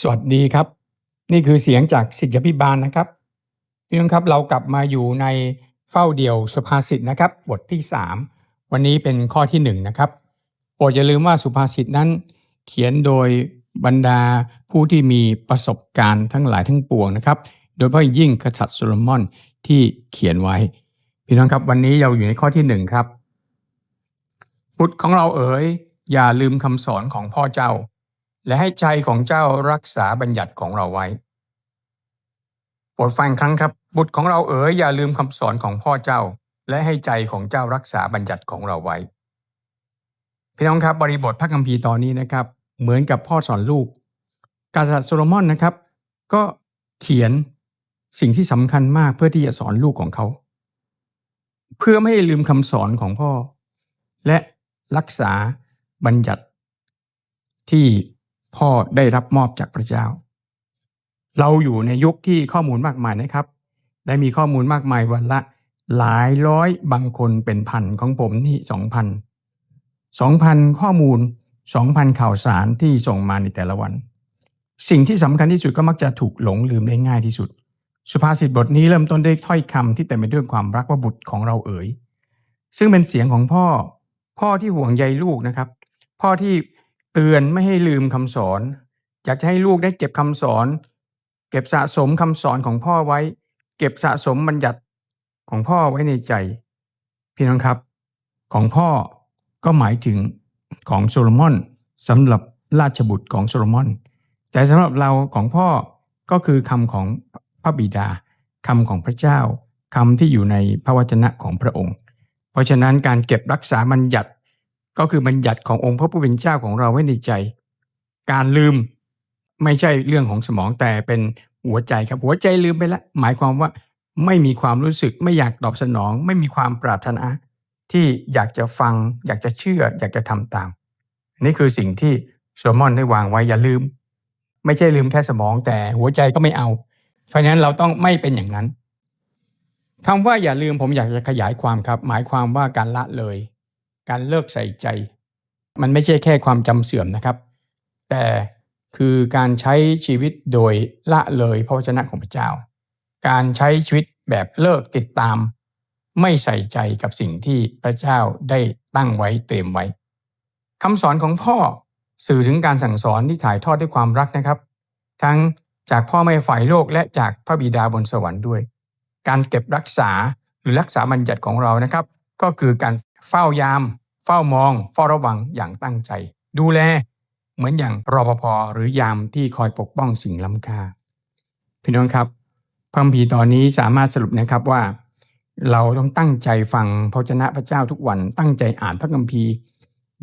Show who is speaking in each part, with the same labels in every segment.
Speaker 1: สวัสดีครับ นี่คือเสียงจากสิทธิพิบาลนะครับ พี่น้องครับเรากลับมาอยู่ในเฝ้าเดี่ยวสุภาษิตนะครับ บทที่ 3 วันนี้เป็นข้อที่1นะครับโปรดอย่าลืมว่าสุภาษิตนั้น เขียนโดยบรรดาผู้ที่มีประสบการณ์ทั้งหลายทั้งปวงนะครับ โดยเฉพาะยิ่งกษัตริย์โซโลมอนที่เขียนไว้ พี่น้องครับวันนี้เราอยู่ในข้อที่หนึ่งครับบุตรของเราเอ๋ยอย่าลืมคำสอนของพ่อเจ้า และให้ใจของเจ้ารักษาบัญญัติของเราไว้โปรดฟังครั้งครับ บุตรของเราเอ๋ยอย่าลืมคำสอนของพ่อเจ้า และให้ใจของเจ้ารักษาบัญญัติของเราไว้พี่น้องครับบริบทพระคัมภีร์ตอนนี้นะครับ เหมือนกับพ่อสอนลูก กษัตริย์โซโลมอนนะครับ ก็เขียนสิ่งที่สำคัญมากเพื่อที่จะสอนลูกของเขา เพื่อไม่ให้ลืมคำสอนของพ่อ และรักษาบัญญัติที่ พ่อได้รับมอบจากพระเจ้า เราอยู่ในยุคที่ข้อมูลมากมายนะครับ ได้มีข้อมูลมากมายวันละหลายร้อยบางคนเป็นพันของผมนี่สองพันสองพันข้อมูลสองพันข่าวสารที่ส่งมาในแต่ละวัน สิ่งที่สำคัญที่สุดก็มักจะถูกหลงลืมได้ง่ายที่สุด สุภาษิตบทนี้เริ่มต้นด้วยถ้อยคำที่เต็มไปด้วยความรักว่าบุตรของเราเอ๋ยซึ่งเป็นเสียงของพ่อ พ่อที่ห่วงใยลูกนะครับ พ่อที่ เตือนไม่ให้ลืมคำสอน อยากจะให้ลูกได้เก็บคำสอน เก็บสะสมคำสอนของพ่อไว้ เก็บสะสมบัญญัติของพ่อไว้ในใจ พี่น้องครับ ของพ่อก็หมายถึงของโซโลมอนสำหรับราชบุตรของโซโลมอน แต่สำหรับเราของพ่อก็คือคำของพระบิดาคำของพระเจ้าคำที่อยู่ในพระวจนะของพระองค์ เพราะฉะนั้นการเก็บรักษาบัญญัติ ก็คือบัญญัติขององค์พระผู้เป็นเจ้าของเราไว้ในใจ การลืมไม่ใช่เรื่องของสมองแต่เป็นหัวใจครับหัวใจลืมไปแล้วหมายความว่าไม่มีความรู้สึกไม่อยากตอบสนอง ไม่มีความปรารถนาที่อยากจะฟัง อยากจะเชื่อ อยากจะทำตาม นี่คือสิ่งที่โซลมอนได้วางไว้อย่าลืม ไม่ใช่ลืมแค่สมอง แต่หัวใจก็ไม่เอา เพราะฉะนั้นเราต้องไม่เป็นอย่างนั้นคำว่าอย่าลืมผมอยากจะขยายความครับ หมายความว่าการละเลย การเลิกใส่ใจ มันไม่ใช่แค่ความจำเสื่อมนะครับ แต่คือการใช้ชีวิตโดยละเลยพระวจนะของพระเจ้า การใช้ชีวิตแบบเลิกติดตาม ไม่ใส่ใจกับสิ่งที่พระเจ้าได้ตั้งไว้เตรียมไว้คำสอนของพ่อสื่อถึงการสั่งสอนที่ถ่ายทอดด้วยความรักนะครับ ทั้งจากพ่อแม่ฝ่ายโลกและจากพระบิดาบนสวรรค์ด้วย การเก็บรักษาหรือรักษาบัญญัติของเรานะครับ ก็คือการ เฝ้ายาม เฝ้ามองเฝ้าระวังอย่างตั้งใจ ดูแล เหมือนอย่างรปภหรือยามที่คอยปกป้องสิ่งล้ำค่าพี่น้องครับพระคัมภีตอนนี้สามารถสรุปนะครับว่า เราต้องตั้งใจฟังพระวจนะพระเจ้าทุกวัน ตั้งใจอ่านพระคัมภีร์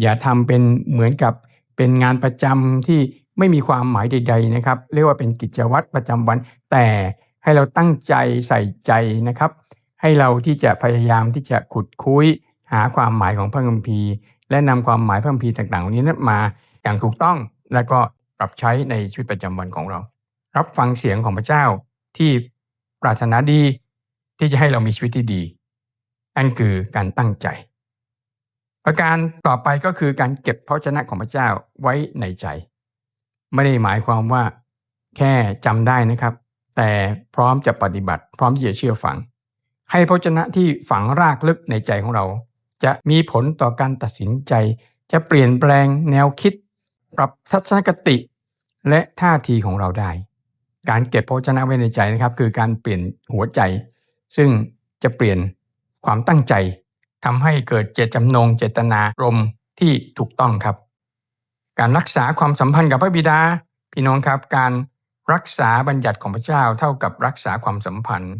Speaker 1: อย่าทำเป็นเหมือนกับเป็นงานประจำที่ไม่มีความหมายใด ๆนะครับ เรียกว่าเป็นกิจวัตรประจำวัน แต่ให้เราตั้งใจใส่ใจนะครับ ให้เราที่จะพยายามที่จะขุดคุย หาความหมายของพระคัมภีร์ และนำความหมายพระคัมภีร์ต่างๆเหล่านี้นั้นมาอย่างถูกต้องและก็ปรับใช้ในชีวิตประจำวันของเรา รับฟังเสียงของพระเจ้าที่ปรารถนาดีที่จะให้เรามีชีวิตที่ดีนั่นคือการตั้งใจ ประการต่อไปก็คือการเก็บพระวจนะของพระเจ้าไว้ในใจ ไม่ได้หมายความว่าแค่จำได้นะครับ แต่พร้อมจะปฏิบัติ พร้อมที่จะเชื่อฟัง ให้พระวจนะที่ฝังรากลึกในใจของเรา จะมีผลต่อการตัดสินใจ จะเปลี่ยนแปลงแนวคิด ปรับทัศนคติ และท่าทีของเราได้ การเก็บพระวจนะไว้ในใจนะครับ คือการเปลี่ยนหัวใจ ซึ่งจะเปลี่ยนความตั้งใจทำให้เกิดเจตจำนงเจตนารมที่ถูกต้องครับ การรักษาความสัมพันธ์กับพระบิดา พี่น้องครับการรักษาบัญญัติของพระเจ้าเท่ากับรักษาความสัมพันธ์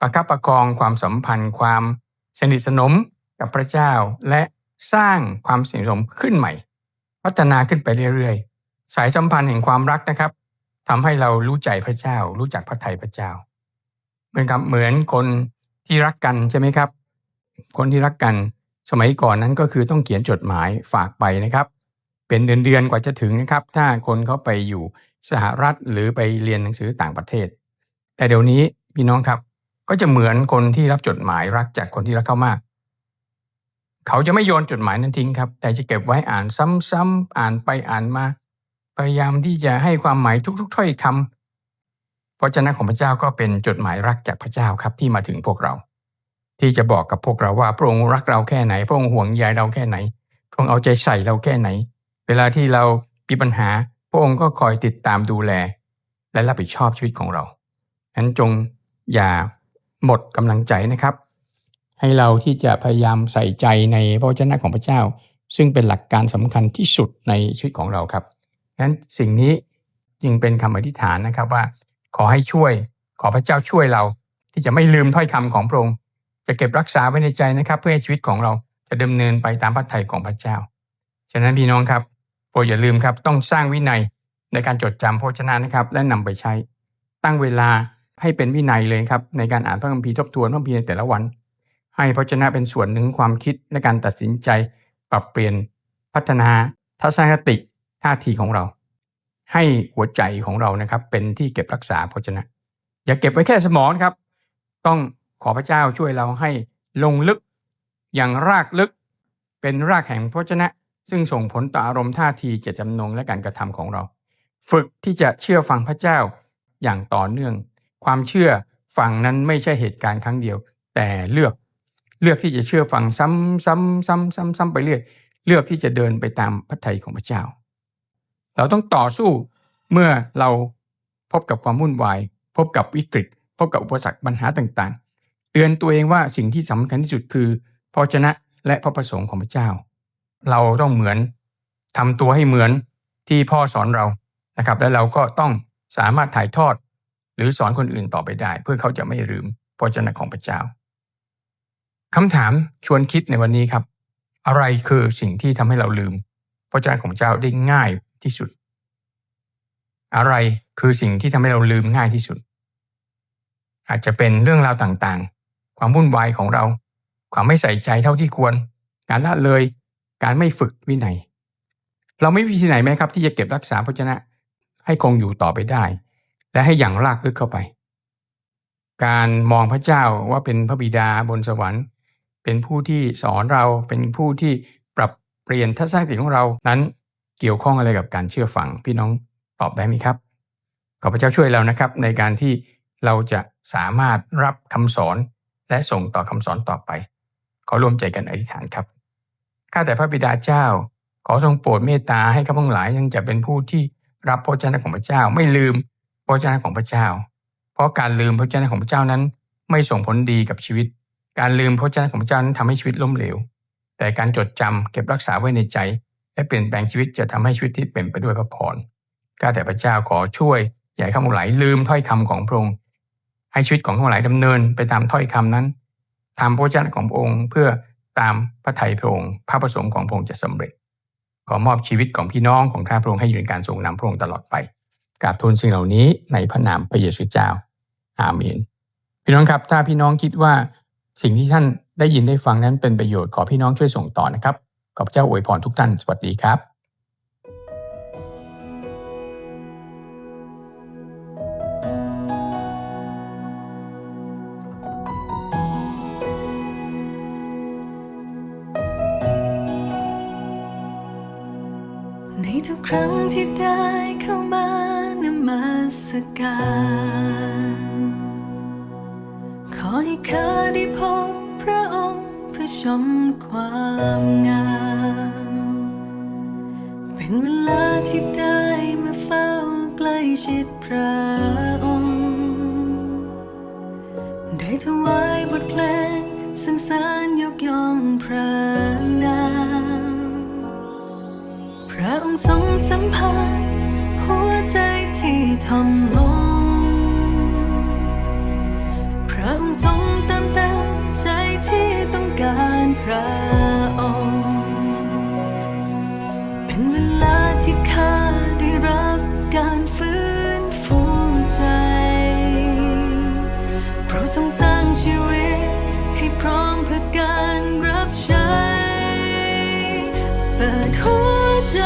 Speaker 1: ประคับประคองความสัมพันธ์ ความสนิทสนม กับพระเจ้า และสร้างความสนิทสนมขึ้นใหม่ พัฒนาขึ้นไปเรื่อยๆ สายสัมพันธ์แห่งความรักนะครับทำให้เรารู้ใจพระเจ้า รู้จักพระทัยพระเจ้า เหมือนกับเหมือนคนที่รักกันใช่ไหมครับ คนที่รักกันสมัยก่อนนั้นก็คือต้องเขียนจดหมายฝากไปนะครับ เป็นเดือนๆกว่าจะถึงนะครับ ถ้าคนเขาไปอยู่สหรัฐหรือไปเรียนหนังสือต่างประเทศ แต่เดี๋ยวนี้พี่น้องครับก็จะเหมือนคนที่รับจดหมายรักจากคนที่รักเขามาก เขาจะไม่โยนจดหมายนั้นทิ้งครับ แต่จะเก็บไว้อ่านซ้ำๆอ่านไปอ่านมา พยายามที่จะให้ความหมายทุก ๆ ถ้อยคำพระเจ้าของพระเจ้าก็เป็นจดหมายรักจากพระเจ้าครับที่มาถึงพวกเรา ที่จะบอกกับพวกเราว่าพระองค์รักเราแค่ไหน พระองค์ห่วงใยเราแค่ไหน พระองค์เอาใจใส่เราแค่ไหน เวลาที่เรามีปัญหา พระองค์ก็คอยติดตามดูแล และรับผิดชอบชีวิตของเรานั้นจงอย่าหมดกำลังใจนะครับ ให้เราที่จะพยายามใส่ใจในพระวจนะของพระเจ้า ซึ่งเป็นหลักการสำคัญที่สุดในชีวิตของเราครับนั้นสิ่งนี้จึงเป็นคำอธิษฐานนะครับว่า ขอให้ช่วย ขอพระเจ้าช่วยเรา ที่จะไม่ลืมถ้อยคำของพระองค์จะเก็บรักษาไว้ในใจนะครับ เพื่อให้ชีวิตของเราจะดำเนินไปตามพระทัยของพระเจ้า ฉะนั้นพี่น้องครับโปรดอย่าลืมครับต้องสร้างวินัยในการจดจำพระวจนะนะครับ และนำไปใช้ ตั้งเวลาให้เป็นวินัยเลยครับในการอ่านพระคัมภีร์ทบทวนพระคัมภีร์ในแต่ละวัน ให้พระวจนะเป็นส่วนหนึ่งความคิดและการตัดสินใจปรับเปลี่ยนพัฒนาทัศนคติท่าทีของเรา ให้หัวใจของเรานะครับ เป็นที่เก็บรักษาพระวจนะ อย่าเก็บไว้แค่สมองครับ ต้องขอพระเจ้าช่วยเราให้ลงลึกอย่างรากลึก เป็นรากแห่งพระวจนะ ซึ่งส่งผลต่ออารมณ์ท่าทีเจตจำนงและการกระทำของเรา ฝึกที่จะเชื่อฟังพระเจ้าอย่างต่อเนื่อง ความเชื่อฟังนั้นไม่ใช่เหตุการณ์ครั้งเดียว แต่เลือก เลือกที่จะเชื่อฟังซ้ำซ้ำซ้ำซ้ำซ้ำไปเรื่อยเลือกที่จะเดินไปตามพระทัยของพระเจ้า เราต้องต่อสู้เมื่อเราพบกับความวุ่นวาย พบกับวิกฤต พบกับอุปสรรคปัญหาต่างๆ เตือนตัวเองว่าสิ่งที่สำคัญที่สุดคือพระวจนะและพระประสงค์ของพระเจ้า เราต้องเหมือนทำตัวให้เหมือนที่พ่อสอนเรานะครับ และเราก็ต้องสามารถถ่ายทอด หรือสอนคนอื่นต่อไปได้ เพื่อเขาจะไม่ลืมพระวจนะของพระเจ้า คำถามชวนคิดในวันนี้ครับ อะไรคือสิ่งที่ทำให้เราลืม พระวจนะของเจ้าได้ง่ายที่สุด อะไรคือสิ่งที่ทำให้เราลืมง่ายที่สุด อาจจะเป็นเรื่องราวต่างๆ ความวุ่นวายของเรา ความไม่ใส่ใจเท่าที่ควร การละเลย การไม่ฝึกวินัย เราไม่มีวิธีไหนไหมครับ ที่จะเก็บรักษาพระวจนะ ให้คงอยู่ต่อไปได้ และให้อย่างรากลึกเข้าไป การมองพระเจ้าว่าเป็นพระบิดาบนสวรรค์ เป็นผู้ที่สอนเราเป็นผู้ที่ปรับเปลี่ยนทัศนคติของเรานั้นเกี่ยวข้องอะไรกับการเชื่อฟังพี่น้องตอบได้ไหมครับ ขอพระเจ้าช่วยเรานะครับ ในการที่เราจะสามารถรับคำสอนและส่งต่อคำสอนต่อไป ขอร่วมใจกันอธิษฐานครับข้าแต่พระบิดาเจ้า ขอทรงโปรดเมตตาให้ข้าพงหลายยังจะเป็นผู้ที่รับพระเจ้าของพระเจ้า ไม่ลืมพระเจ้าของพระเจ้า เพราะการลืมพระเจ้าของพระเจ้านั้น ไม่ส่งผลดีกับชีวิต การลืมพระเจ้าของพระเจ้านั้นทำให้ชีวิตล้มเหลว แต่การจดจำเก็บรักษาไว้ในใจ และเปลี่ยนแปลงชีวิตจะทำให้ชีวิตที่เป็นไปด้วยพระพรข้าแต่พระเจ้าขอช่วยอย่าให้ข้าพงหลายลืมถ้อยคำของพระองค์ให้ชีวิตของข้าพงหลายดำเนินไปตามถ้อยคำนั้นตามพระเจ้าของพระองค์ เพื่อตามพระทัยพระองค์พระประสงค์ของพระองค์จะสำเร็จ ขอมอบชีวิตของพี่น้องของข้าพระองค์ให้อยู่ในการทรงนำพระองค์ตลอดไปกราบทูลสิ่งเหล่านี้ในพระนามพระเยซูเจ้า อาเมน พี่น้องครับถ้าพี่น้องคิดว่า สิ่งที่ท่านได้ยินได้ฟังนั้นเป็นประโยชน์ขอพี่น้องช่วยส่งต่อนะครับ ขอบเจ้าอวยพรทุกท่าน สวัสดีครับ
Speaker 2: ขอให้ข้าได้พบพระองค์เพื่อชมความงาม เป็นเวลาที่ได้มาเฝ้าใกล้ชิดพระองค์ ได้ถวายบทเพลงสรรเสริญยกย่องพระนาม พระองค์ทรงสัมผัสหัวใจที่ทอมลง ระองค์ทรงตามใจที่ต้องการพระองค์ เป็นเวลาที่ข้าได้รับการฟื้นฟูใจพราะทรงสร้างชีวิตให้พร้อมเพื่อการรับใช้ เปิดหัวใจ